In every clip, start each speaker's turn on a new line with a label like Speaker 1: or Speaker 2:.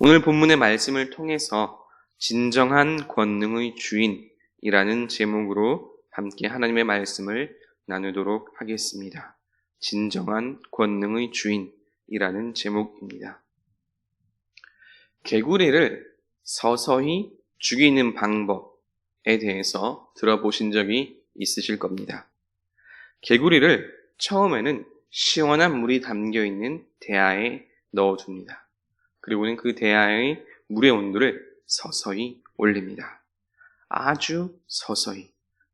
Speaker 1: 오늘 본문의 말씀을 통해서 진정한 권능의 주인이라는 제목으로 함께 하나님의 말씀을 나누도록 하겠습니다. 진정한 권능의 주인이라는 제목입니다. 개구리를 서서히 죽이는 방법에 대해서 들어보신 적이 있으실 겁니다. 개구리를 처음에는 시원한 물이 담겨 있는 대야에 넣어줍니다. 그리고는 그 대야의 물의 온도를 서서히 올립니다. 아주 서서히.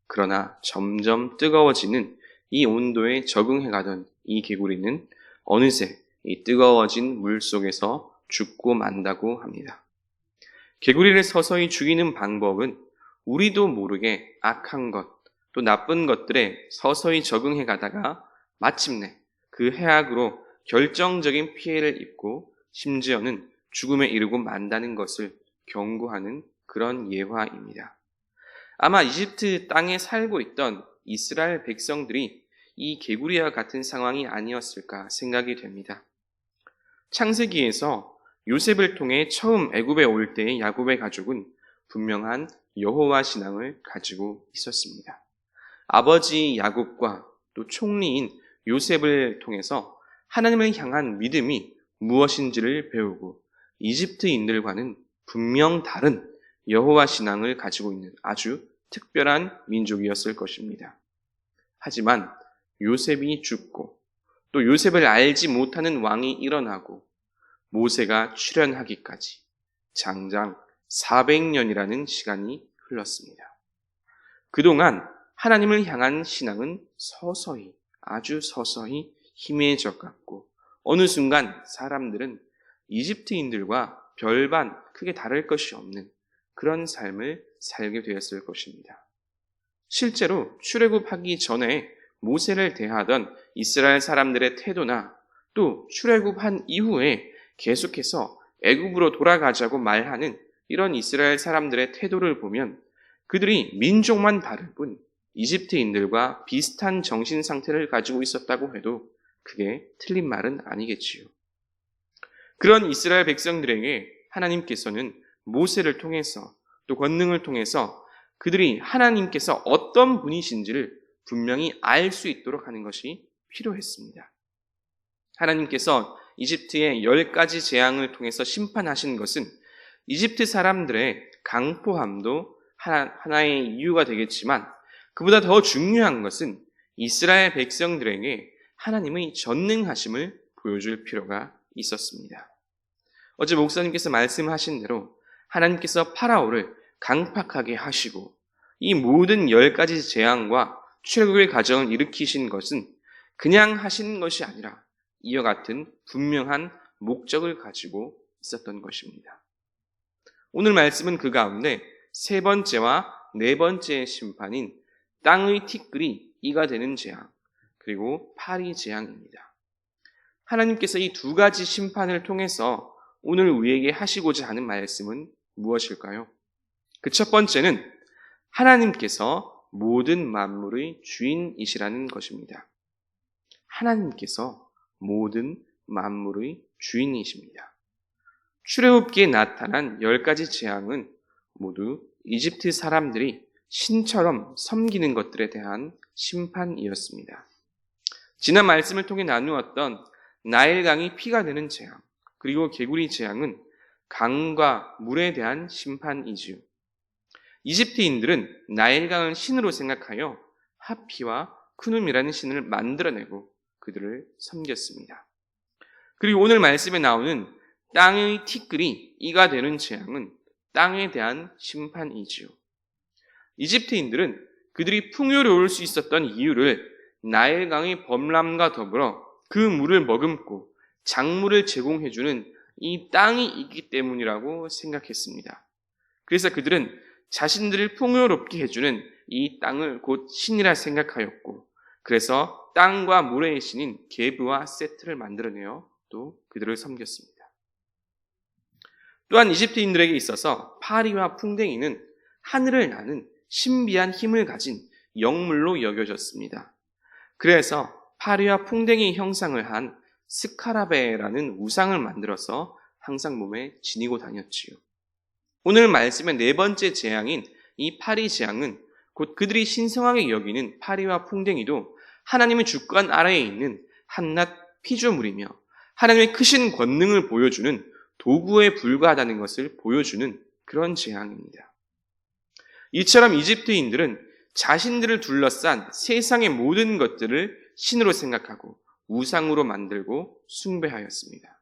Speaker 1: 그러나 점점 뜨거워지는 이 온도에 적응해 가던 이 개구리는 어느새 이 뜨거워진 물 속에서 죽고 만다고 합니다. 개구리를 서서히 죽이는 방법은 우리도 모르게 악한 것, 또 나쁜 것들에 서서히 적응해 가다가 마침내 그 해악으로 결정적인 피해를 입고 심지어는 죽음에 이르고 만다는 것을 경고하는 그런 예화입니다. 아마 이집트 땅에 살고 있던 이스라엘 백성들이 이 개구리와 같은 상황이 아니었을까 생각이 됩니다. 창세기에서 요셉을 통해 처음 애굽에 올 때의 야곱의 가족은 분명한 여호와 신앙을 가지고 있었습니다. 아버지 야곱과 또 총리인 요셉을 통해서 하나님을 향한 믿음이 무엇인지를 배우고 이집트인들과는 분명 다른 여호와 신앙을 가지고 있는 아주 특별한 민족이었을 것입니다. 하지만 요셉이 죽고 또 요셉을 알지 못하는 왕이 일어나고 모세가 출현하기까지 장장 400년이라는 시간이 흘렀습니다. 그동안 하나님을 향한 신앙은 서서히, 아주 서서히 희미해져 갔고, 어느 순간 사람들은 이집트인들과 별반 크게 다를 것이 없는 그런 삶을 살게 되었을 것입니다. 실제로 출애굽하기 전에 모세를 대하던 이스라엘 사람들의 태도나 또 출애굽한 이후에 계속해서 애굽으로 돌아가자고 말하는 이런 이스라엘 사람들의 태도를 보면 그들이 민족만 다를 뿐 이집트인들과 비슷한 정신 상태를 가지고 있었다고 해도 그게 틀린 말은 아니겠지요. 그런 이스라엘 백성들에게 하나님께서는 모세를 통해서 또 권능을 통해서 그들이 하나님께서 어떤 분이신지를 분명히 알 수 있도록 하는 것이 필요했습니다. 하나님께서 이집트의 열 가지 재앙을 통해서 심판하신 것은 이집트 사람들의 강포함도 하나 의 이유가 되겠지만 그보다 더 중요한 것은 이스라엘 백성들에게 하나님의 전능하심을 보여줄 필요가 있었습니다. 어제 목사님께서 말씀하신 대로 하나님께서 파라오를 강팍하게 하시고 이 모든 열 가지 재앙과 출애굽의 과정을 일으키신 것은 그냥 하신 것이 아니라 이와 같은 분명한 목적을 가지고 있었던 것입니다. 오늘 말씀은 그 가운데 세 번째와 네 번째의 심판인 땅의 티끌이 이가 되는 재앙, 그리고 파리 재앙입니다. 하나님께서 이 두 가지 심판을 통해서 오늘 우리에게 하시고자 하는 말씀은 무엇일까요? 그 첫 번째는 하나님께서 모든 만물의 주인이시라는 것입니다. 하나님께서 모든 만물의 주인이십니다. 출애굽기에 나타난 열 가지 재앙은 모두 이집트 사람들이 신처럼 섬기는 것들에 대한 심판이었습니다. 지난 말씀을 통해 나누었던 나일강이 피가 되는 재앙, 그리고 개구리 재앙은 강과 물에 대한 심판이지요. 이집트인들은 나일강을 신으로 생각하여 하피와 쿠눔이라는 신을 만들어내고 그들을 섬겼습니다. 그리고 오늘 말씀에 나오는 땅의 티끌이 이가 되는 재앙은 땅에 대한 심판이지요. 이집트인들은 그들이 풍요로울 수 있었던 이유를 나일강의 범람과 더불어 그 물을 머금고 작물을 제공해주는 이 땅이 있기 때문이라고 생각했습니다. 그래서 그들은 자신들을 풍요롭게 해주는 이 땅을 곧 신이라 생각하였고, 그래서 땅과 물의 신인 게브와 세트를 만들어내어 또 그들을 섬겼습니다. 또한 이집트인들에게 있어서 파리와 풍뎅이는 하늘을 나는 신비한 힘을 가진 영물로 여겨졌습니다. 그래서 파리와 풍뎅이 형상을 한 스카라베라는 우상을 만들어서 항상 몸에 지니고 다녔지요. 오늘 말씀의 네 번째 재앙인 이 파리 재앙은 곧 그들이 신성하게 여기는 파리와 풍뎅이도 하나님의 주권 아래에 있는 한낱 피조물이며 하나님의 크신 권능을 보여주는 도구에 불과하다는 것을 보여주는 그런 재앙입니다. 이처럼 이집트인들은 자신들을 둘러싼 세상의 모든 것들을 신으로 생각하고 우상으로 만들고 숭배하였습니다.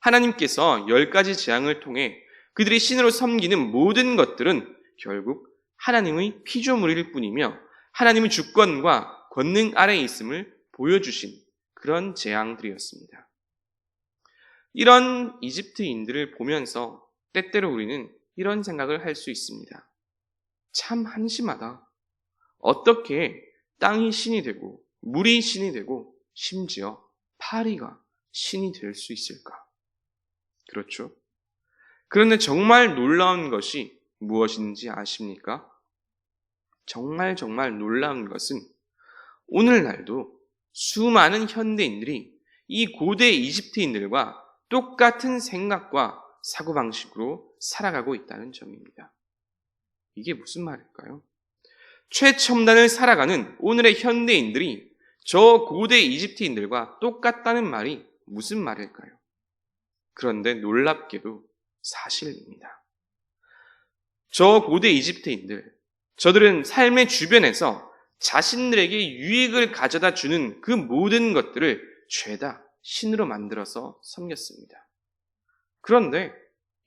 Speaker 1: 하나님께서 열 가지 재앙을 통해 그들이 신으로 섬기는 모든 것들은 결국 하나님의 피조물일 뿐이며 하나님의 주권과 권능 아래에 있음을 보여주신 그런 재앙들이었습니다. 이런 이집트인들을 보면서 때때로 우리는 이런 생각을 할 수 있습니다. 참 한심하다. 어떻게 땅이 신이 되고 물이 신이 되고 심지어 파리가 신이 될 수 있을까? 그렇죠. 그런데 정말 놀라운 것이 무엇인지 아십니까? 정말 정말 놀라운 것은 오늘날도 수많은 현대인들이 이 고대 이집트인들과 똑같은 생각과 사고방식으로 살아가고 있다는 점입니다. 이게 무슨 말일까요? 최첨단을 살아가는 오늘의 현대인들이 저 고대 이집트인들과 똑같다는 말이 무슨 말일까요? 그런데 놀랍게도 사실입니다. 저 고대 이집트인들, 저들은 삶의 주변에서 자신들에게 유익을 가져다 주는 그 모든 것들을 죄다 신으로 만들어서 섬겼습니다. 그런데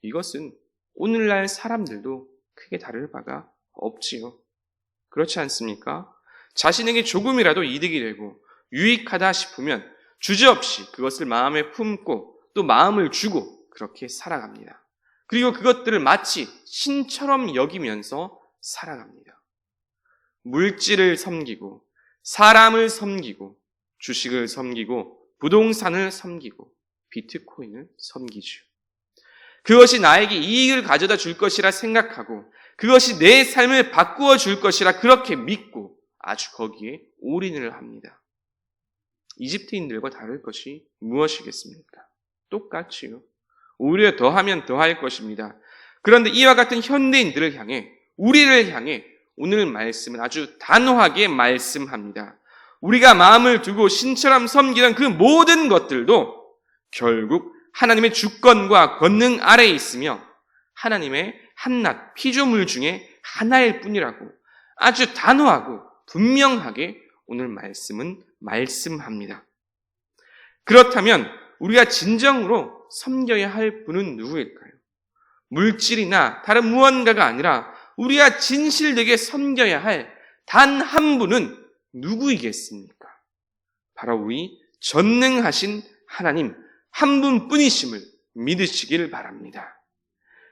Speaker 1: 이것은 오늘날 사람들도 크게 다를 바가 없지요. 그렇지 않습니까? 자신에게 조금이라도 이득이 되고 유익하다 싶으면 주저없이 그것을 마음에 품고 또 마음을 주고 그렇게 살아갑니다. 그리고 그것들을 마치 신처럼 여기면서 살아갑니다. 물질을 섬기고 사람을 섬기고 주식을 섬기고 부동산을 섬기고 비트코인을 섬기죠. 그것이 나에게 이익을 가져다 줄 것이라 생각하고 그것이 내 삶을 바꾸어 줄 것이라 그렇게 믿고 아주 거기에 올인을 합니다. 이집트인들과 다를 것이 무엇이겠습니까? 똑같이요. 오히려 더하면 더할 것입니다. 그런데 이와 같은 현대인들을 향해 우리를 향해 오늘 말씀은 아주 단호하게 말씀합니다. 우리가 마음을 두고 신처럼 섬기는 그 모든 것들도 결국 하나님의 주권과 권능 아래에 있으며 하나님의 한낱 피조물 중에 하나일 뿐이라고 아주 단호하고 분명하게 오늘 말씀은 말씀합니다. 그렇다면 우리가 진정으로 섬겨야 할 분은 누구일까요? 물질이나 다른 무언가가 아니라 우리가 진실되게 섬겨야 할 단 한 분은 누구이겠습니까? 바로 우리 전능하신 하나님 한 분뿐이심을 믿으시길 바랍니다.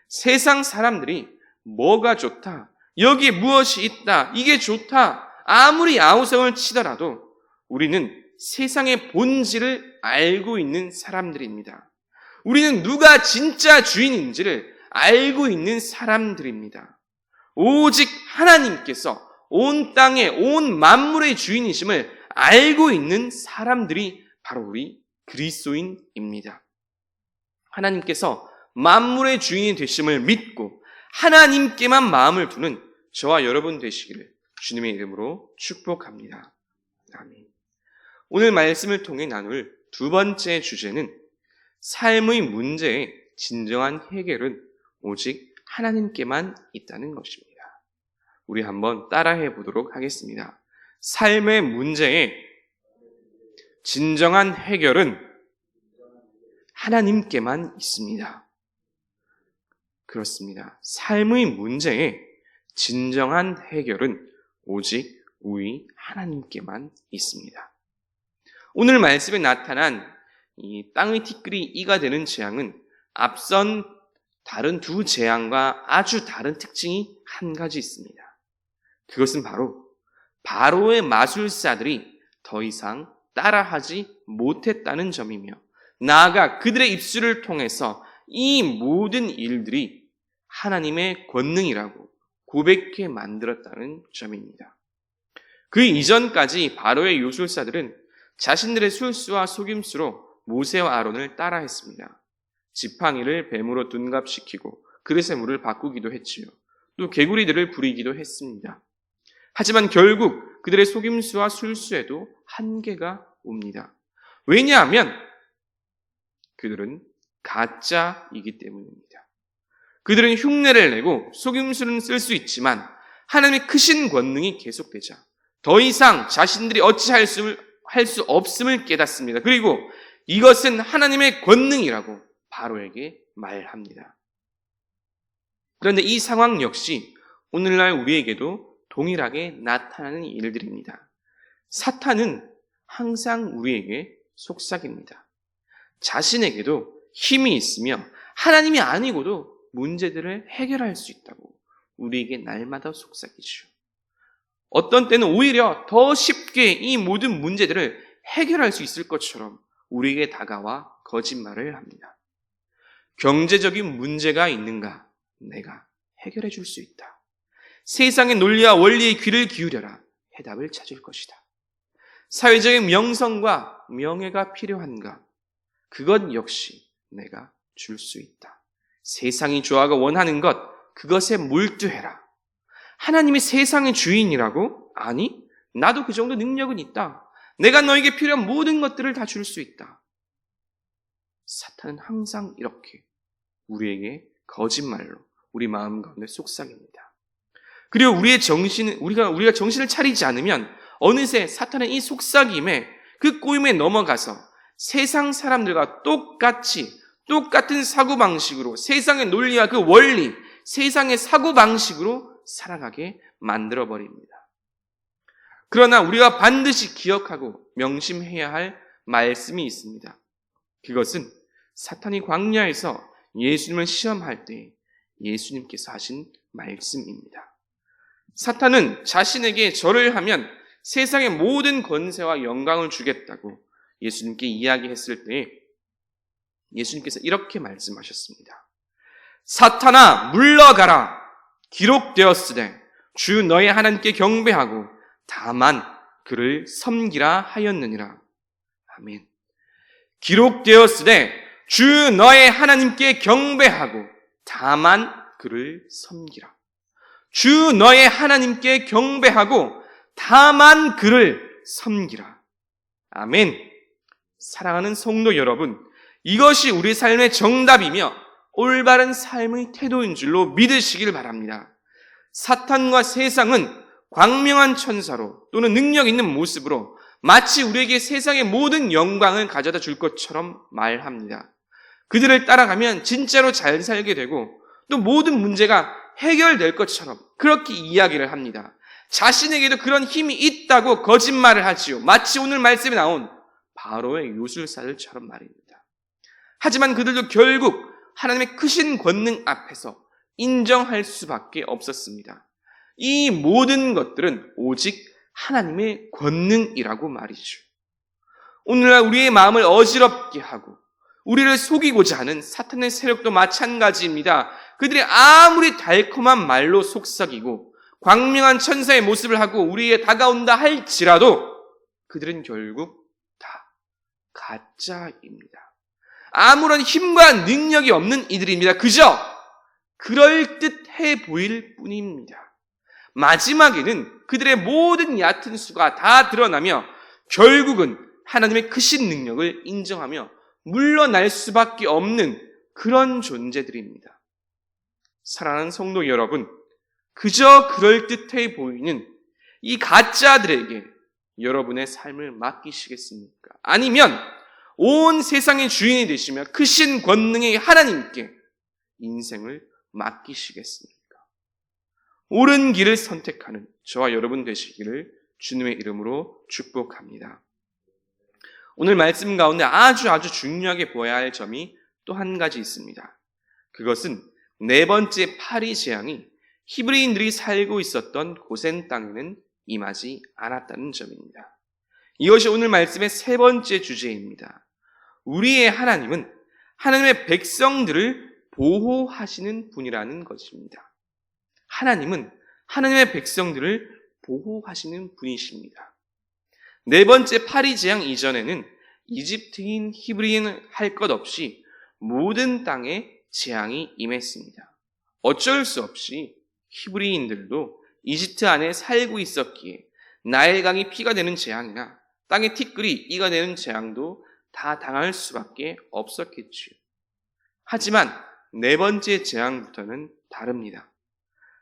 Speaker 1: 세상 사람들이 뭐가 좋다, 여기에 무엇이 있다, 이게 좋다, 아무리 아우성을 치더라도 우리는 세상의 본질을 알고 있는 사람들입니다. 우리는 누가 진짜 주인인지를 알고 있는 사람들입니다. 오직 하나님께서 온 땅의 온 만물의 주인이심을 알고 있는 사람들이 바로 우리 그리스도인입니다. 하나님께서 만물의 주인이 되심을 믿고 하나님께만 마음을 두는 저와 여러분 되시기를 주님의 이름으로 축복합니다. 아멘. 오늘 말씀을 통해 나눌 두 번째 주제는 삶의 문제의 진정한 해결은 오직 하나님께만 있다는 것입니다. 우리 한번 따라해 보도록 하겠습니다. 삶의 문제의 진정한 해결은 하나님께만 있습니다. 그렇습니다. 삶의 문제의 진정한 해결은 오직 우리 하나님께만 있습니다. 오늘 말씀에 나타난 이 땅의 티끌이 이가 되는 재앙은 앞선 다른 두 재앙과 아주 다른 특징이 한 가지 있습니다. 그것은 바로 바로의 마술사들이 더 이상 따라하지 못했다는 점이며 나아가 그들의 입술을 통해서 이 모든 일들이 하나님의 권능이라고 고백해 만들었다는 점입니다. 그 이전까지 바로의 요술사들은 자신들의 술수와 속임수로 모세와 아론을 따라했습니다. 지팡이를 뱀으로 둔갑시키고 그릇의 물을 바꾸기도 했지요. 또 개구리들을 부리기도 했습니다. 하지만 결국 그들의 속임수와 술수에도 한계가 옵니다. 왜냐하면 그들은 가짜이기 때문입니다. 그들은 흉내를 내고 속임수는 쓸 수 있지만 하나님의 크신 권능이 계속되자 더 이상 자신들이 어찌할 수, 할 수 없음을 깨닫습니다. 그리고 이것은 하나님의 권능이라고 바로에게 말합니다. 그런데 이 상황 역시 오늘날 우리에게도 동일하게 나타나는 일들입니다. 사탄은 항상 우리에게 속삭입니다. 자신에게도 힘이 있으며 하나님이 아니고도 문제들을 해결할 수 있다고 우리에게 날마다 속삭이죠. 어떤 때는 오히려 더 쉽게 이 모든 문제들을 해결할 수 있을 것처럼 우리에게 다가와 거짓말을 합니다. 경제적인 문제가 있는가? 내가 해결해 줄 수 있다. 세상의 논리와 원리의 귀를 기울여라. 해답을 찾을 것이다. 사회적인 명성과 명예가 필요한가? 그것 역시 내가 줄 수 있다. 세상이 좋아하고 원하는 것, 그것에 몰두해라. 하나님이 세상의 주인이라고? 아니, 나도 그 정도 능력은 있다. 내가 너에게 필요한 모든 것들을 다 줄 수 있다. 사탄은 항상 이렇게 우리에게 거짓말로 우리 마음 가운데 속삭입니다. 그리고 우리의 정신, 우리가, 우리가 정신을 차리지 않으면 어느새 사탄은 이 속삭임에 그 꼬임에 넘어가서 세상 사람들과 똑같이 똑같은 사고방식으로 세상의 논리와 그 원리, 세상의 사고방식으로 살아가게 만들어버립니다. 그러나 우리가 반드시 기억하고 명심해야 할 말씀이 있습니다. 그것은 사탄이 광야에서 예수님을 시험할 때 예수님께서 하신 말씀입니다. 사탄은 자신에게 절을 하면 세상의 모든 권세와 영광을 주겠다고 예수님께 이야기했을 때 예수님께서 이렇게 말씀하셨습니다. 사탄아 물러가라 기록되었으되 주 너의 하나님께 경배하고 다만 그를 섬기라 하였느니라. 아멘. 기록되었으되 주 너의 하나님께 경배하고 다만 그를 섬기라. 주 너의 하나님께 경배하고 다만 그를 섬기라. 아멘. 사랑하는 성도 여러분, 이것이 우리 삶의 정답이며 올바른 삶의 태도인 줄로 믿으시길 바랍니다. 사탄과 세상은 광명한 천사로 또는 능력 있는 모습으로 마치 우리에게 세상의 모든 영광을 가져다 줄 것처럼 말합니다. 그들을 따라가면 진짜로 잘 살게 되고 또 모든 문제가 해결될 것처럼 그렇게 이야기를 합니다. 자신에게도 그런 힘이 있다고 거짓말을 하지요. 마치 오늘 말씀에 나온 바로의 요술사들처럼 말입니다. 하지만 그들도 결국 하나님의 크신 권능 앞에서 인정할 수밖에 없었습니다. 이 모든 것들은 오직 하나님의 권능이라고 말이죠. 오늘날 우리의 마음을 어지럽게 하고 우리를 속이고자 하는 사탄의 세력도 마찬가지입니다. 그들이 아무리 달콤한 말로 속삭이고 광명한 천사의 모습을 하고 우리에 다가온다 할지라도 그들은 결국 다 가짜입니다. 아무런 힘과 능력이 없는 이들입니다. 그저 그럴듯해 보일 뿐입니다. 마지막에는 그들의 모든 얕은 수가 다 드러나며 결국은 하나님의 크신 능력을 인정하며 물러날 수밖에 없는 그런 존재들입니다. 사랑하는 성도 여러분, 그저 그럴듯해 보이는 이 가짜들에게 여러분의 삶을 맡기시겠습니까? 아니면 온 세상의 주인이 되시며 크신 권능의 하나님께 인생을 맡기시겠습니까? 옳은 길을 선택하는 저와 여러분 되시기를 주님의 이름으로 축복합니다. 오늘 말씀 가운데 아주 아주 중요하게 보아야 할 점이 또 한 가지 있습니다. 그것은 네 번째 파리 재앙이 히브리인들이 살고 있었던 고센 땅에는 임하지 않았다는 점입니다. 이것이 오늘 말씀의 세 번째 주제입니다. 우리의 하나님은 하나님의 백성들을 보호하시는 분이라는 것입니다. 하나님은 하나님의 백성들을 보호하시는 분이십니다. 네 번째 파리 재앙 이전에는 이집트인 히브리인 할 것 없이 모든 땅에 재앙이 임했습니다. 어쩔 수 없이 히브리인들도 이집트 안에 살고 있었기에 나일강이 피가 되는 재앙이나 땅의 티끌이 이가 되는 재앙도 다 당할 수밖에 없었겠지요. 하지만 네 번째 재앙부터는 다릅니다.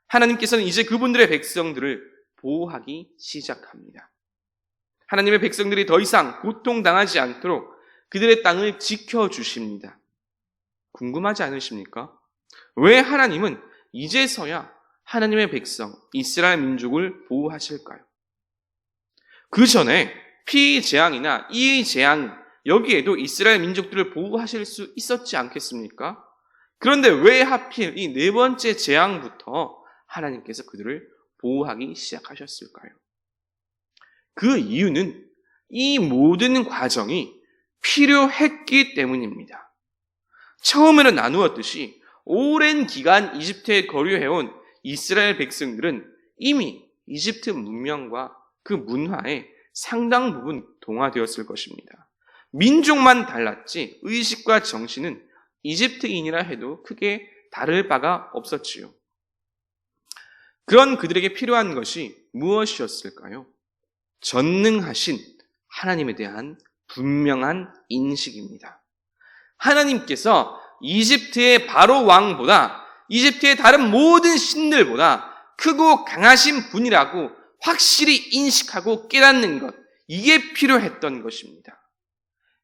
Speaker 1: 하나님께서는 이제 그분들의 백성들을 보호하기 시작합니다. 하나님의 백성들이 더 이상 고통당하지 않도록 그들의 땅을 지켜주십니다. 궁금하지 않으십니까? 왜 하나님은 이제서야 하나님의 백성, 이스라엘 민족을 보호하실까요? 그 전에 피의 재앙이나 이의 재앙, 여기에도 이스라엘 민족들을 보호하실 수 있었지 않겠습니까? 그런데 왜 하필 이 네 번째 재앙부터 하나님께서 그들을 보호하기 시작하셨을까요? 그 이유는 이 모든 과정이 필요했기 때문입니다. 처음에는 나누었듯이 오랜 기간 이집트에 거류해온 이스라엘 백성들은 이미 이집트 문명과 그 문화에 상당 부분 동화되었을 것입니다. 민족만 달랐지 의식과 정신은 이집트인이라 해도 크게 다를 바가 없었지요. 그런 그들에게 필요한 것이 무엇이었을까요? 전능하신 하나님에 대한 분명한 인식입니다. 하나님께서 이집트의 바로 왕보다 이집트의 다른 모든 신들보다 크고 강하신 분이라고 확실히 인식하고 깨닫는 것, 이게 필요했던 것입니다.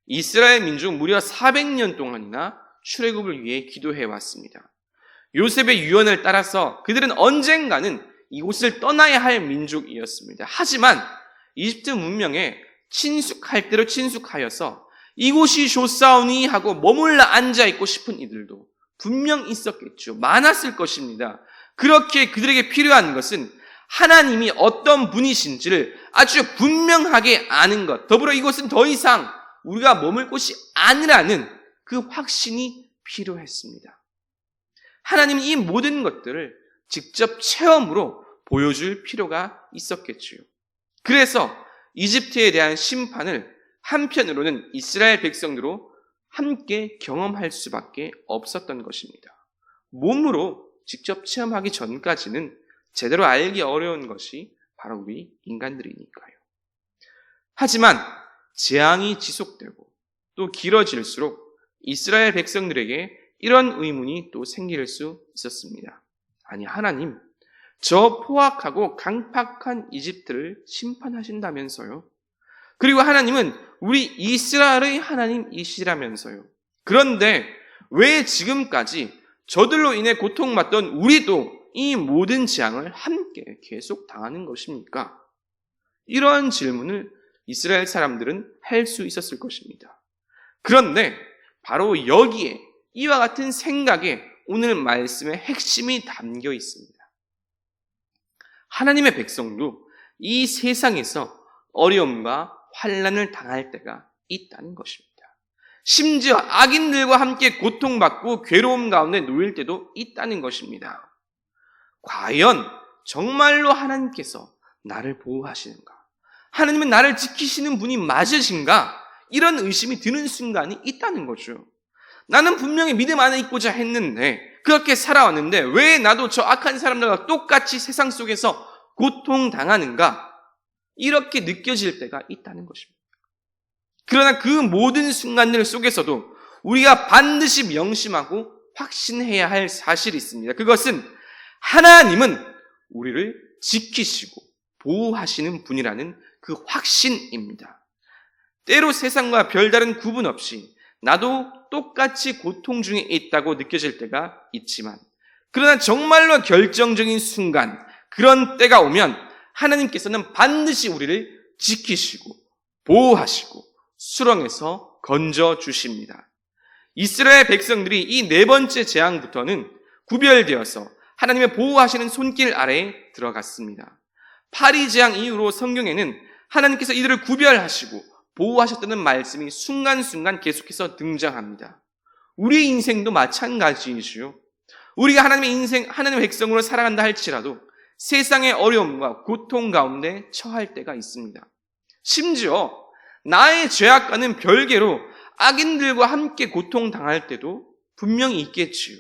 Speaker 1: 이스라엘 민족 무려 400년 동안이나 출애굽을 위해 기도해 왔습니다. 요셉의 유언을 따라서 그들은 언젠가는 이곳을 떠나야 할 민족이었습니다. 하지만 이집트 문명에 친숙할 대로 친숙하여서 이곳이 좋사오니 하고 머물러 앉아 있고 싶은 이들도 분명 있었겠죠. 많았을 것입니다. 그렇게 그들에게 필요한 것은 하나님이 어떤 분이신지를 아주 분명하게 아는 것. 더불어 이곳은 더 이상 우리가 머물 곳이 아니라는 그 확신이 필요했습니다. 하나님은 이 모든 것들을 직접 체험으로 보여줄 필요가 있었겠지요. 그래서 이집트에 대한 심판을 한편으로는 이스라엘 백성으로 함께 경험할 수밖에 없었던 것입니다. 몸으로 직접 체험하기 전까지는 제대로 알기 어려운 것이 바로 우리 인간들이니까요. 하지만 재앙이 지속되고 또 길어질수록 이스라엘 백성들에게 이런 의문이 또 생길 수 있었습니다. 아니, 하나님, 저 포악하고 강팍한 이집트를 심판하신다면서요? 그리고 하나님은 우리 이스라엘의 하나님이시라면서요. 그런데 왜 지금까지 저들로 인해 고통받던 우리도 이 모든 재앙을 함께 계속 당하는 것입니까? 이러한 질문을 이스라엘 사람들은 할 수 있었을 것입니다. 그런데 바로 여기에 이와 같은 생각에 오늘 말씀의 핵심이 담겨 있습니다. 하나님의 백성도 이 세상에서 어려움과 환란을 당할 때가 있다는 것입니다. 심지어 악인들과 함께 고통받고 괴로움 가운데 놓일 때도 있다는 것입니다. 과연 정말로 하나님께서 나를 보호하시는가? 하나님은 나를 지키시는 분이 맞으신가? 이런 의심이 드는 순간이 있다는 거죠. 나는 분명히 믿음 안에 있고자 했는데, 그렇게 살아왔는데, 왜 나도 저 악한 사람들과 똑같이 세상 속에서 고통당하는가? 이렇게 느껴질 때가 있다는 것입니다. 그러나 그 모든 순간들 속에서도 우리가 반드시 명심하고 확신해야 할 사실이 있습니다. 그것은 하나님은 우리를 지키시고 보호하시는 분이라는 그 확신입니다. 때로 세상과 별다른 구분 없이 나도 똑같이 고통 중에 있다고 느껴질 때가 있지만, 그러나 정말로 결정적인 순간, 그런 때가 오면 하나님께서는 반드시 우리를 지키시고 보호하시고 수렁에서 건져 주십니다. 이스라엘 백성들이 이 네 번째 재앙부터는 구별되어서 하나님의 보호하시는 손길 아래에 들어갔습니다. 파리 재앙 이후로 성경에는 하나님께서 이들을 구별하시고 보호하셨다는 말씀이 순간순간 계속해서 등장합니다. 우리 인생도 마찬가지이지요. 우리가 하나님의 인생, 하나님의 백성으로 살아간다 할지라도 세상의 어려움과 고통 가운데 처할 때가 있습니다. 심지어 나의 죄악과는 별개로 악인들과 함께 고통당할 때도 분명히 있겠지요.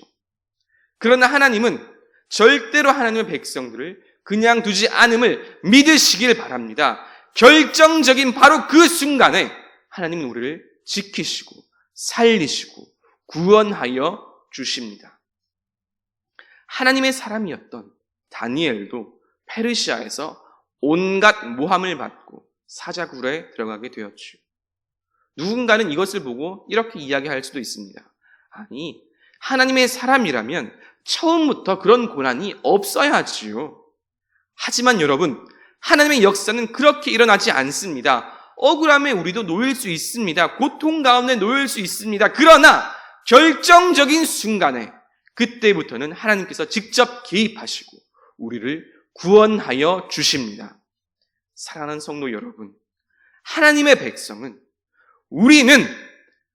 Speaker 1: 그러나 하나님은 절대로 하나님의 백성들을 그냥 두지 않음을 믿으시길 바랍니다. 결정적인 바로 그 순간에 하나님은 우리를 지키시고 살리시고 구원하여 주십니다. 하나님의 사람이었던 다니엘도 페르시아에서 온갖 모함을 받고 사자굴에 들어가게 되었죠. 누군가는 이것을 보고 이렇게 이야기할 수도 있습니다. 아니, 하나님의 사람이라면 처음부터 그런 고난이 없어야지요. 하지만 여러분, 하나님의 역사는 그렇게 일어나지 않습니다. 억울함에 우리도 놓일 수 있습니다. 고통 가운데 놓일 수 있습니다. 그러나 결정적인 순간에 그때부터는 하나님께서 직접 개입하시고 우리를 구원하여 주십니다. 사랑하는 성도 여러분, 하나님의 백성은 우리는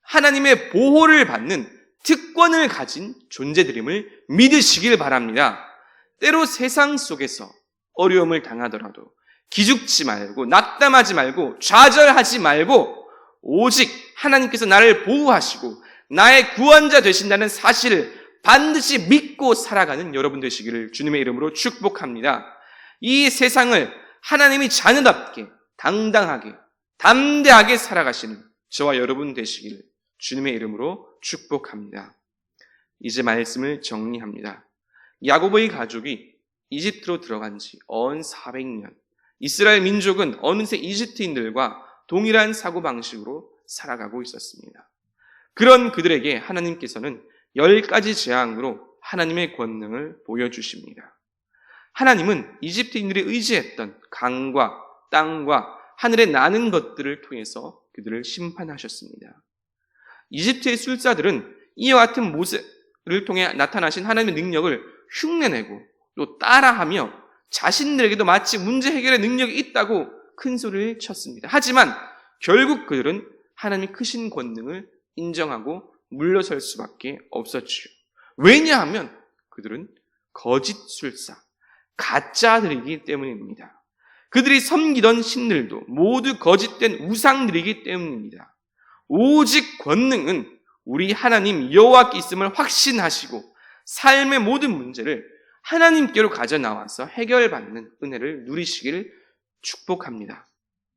Speaker 1: 하나님의 보호를 받는 특권을 가진 존재들임을 믿으시길 바랍니다. 때로 세상 속에서 어려움을 당하더라도 기죽지 말고 낙담하지 말고 좌절하지 말고 오직 하나님께서 나를 보호하시고 나의 구원자 되신다는 사실을 반드시 믿고 살아가는 여러분 되시기를 주님의 이름으로 축복합니다. 이 세상을 하나님이 자녀답게 당당하게 담대하게 살아가시는 저와 여러분 되시기를 주님의 이름으로 축복합니다. 이제 말씀을 정리합니다. 야고보의 가족이 이집트로 들어간 지 언 400년. 이스라엘 민족은 어느새 이집트인들과 동일한 사고방식으로 살아가고 있었습니다. 그런 그들에게 하나님께서는 열 가지 재앙으로 하나님의 권능을 보여주십니다. 하나님은 이집트인들이 의지했던 강과 땅과 하늘에 나는 것들을 통해서 그들을 심판하셨습니다. 이집트의 술사들은 이와 같은 모습을 통해 나타나신 하나님의 능력을 흉내내고 또 따라하며 자신들에게도 마치 문제 해결의 능력이 있다고 큰 소리를 쳤습니다. 하지만 결국 그들은 하나님의 크신 권능을 인정하고 물러설 수밖에 없었지요. 왜냐하면 그들은 거짓 술사, 가짜들이기 때문입니다. 그들이 섬기던 신들도 모두 거짓된 우상들이기 때문입니다. 오직 권능은 우리 하나님 여호와께 있음을 확신하시고 삶의 모든 문제를 하나님께로 가져 나와서 해결받는 은혜를 누리시기를 축복합니다.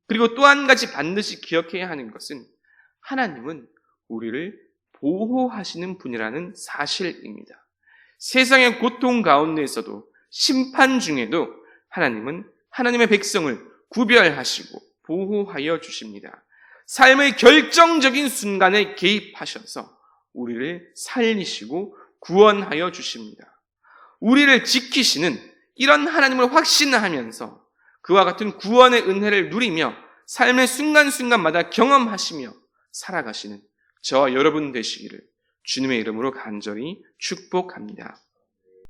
Speaker 1: 그리고 또 한 가지 반드시 기억해야 하는 것은 하나님은 우리를 보호하시는 분이라는 사실입니다. 세상의 고통 가운데에서도 심판 중에도 하나님은 하나님의 백성을 구별하시고 보호하여 주십니다. 삶의 결정적인 순간에 개입하셔서 우리를 살리시고 구원하여 주십니다. 우리를 지키시는 이런 하나님을 확신하면서 그와 같은 구원의 은혜를 누리며 삶의 순간순간마다 경험하시며 살아가시는 저와 여러분 되시기를 주님의 이름으로 간절히 축복합니다.